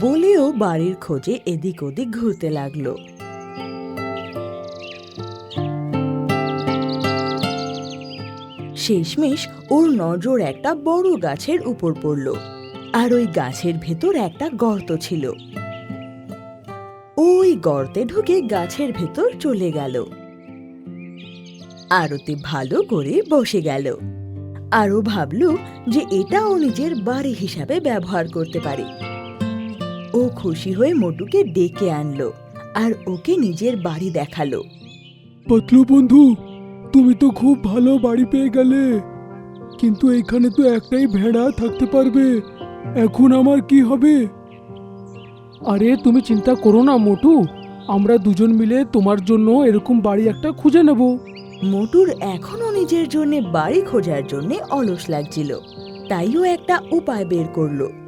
বলেও বাড়ির খোঁজে এদিক ওদিক ঘুরতে লাগল। শেষমেশ ওর নজর একটা বড় গাছের উপর পড়ল, আর ওই গাছের ভেতর একটা গর্ত ছিল। ওই গর্তে ঢুকে গাছের ভেতর চলে গেল। আরতি ভালো করে বসে গেল। আরও ভাবল যে এটা ও নিজের বাড়ি হিসাবে ব্যবহার করতে পারে। ও খুশি হয়ে মোটুকে ডেকে আনলো আর ওকে নিজের বাড়ি দেখাল। পাতলু বন্ধু তুমি তো খুব ভালো বাড়ি পেয়ে গেলে। কিন্তু এখানে তো একটাই ভেড়া থাকতে পারবে। এখন আমার কি হবে? আরে তুমি চিন্তা করো না মোটু। আমরা দুজন মিলে তোমার জন্য এরকম বাড়ি একটা খুঁজে নেব। মোটুর এখনও নিজের জন্য বাড়ি খোঁজার জন্য অলস লাগছিল। তাইও একটা উপায় বের করল।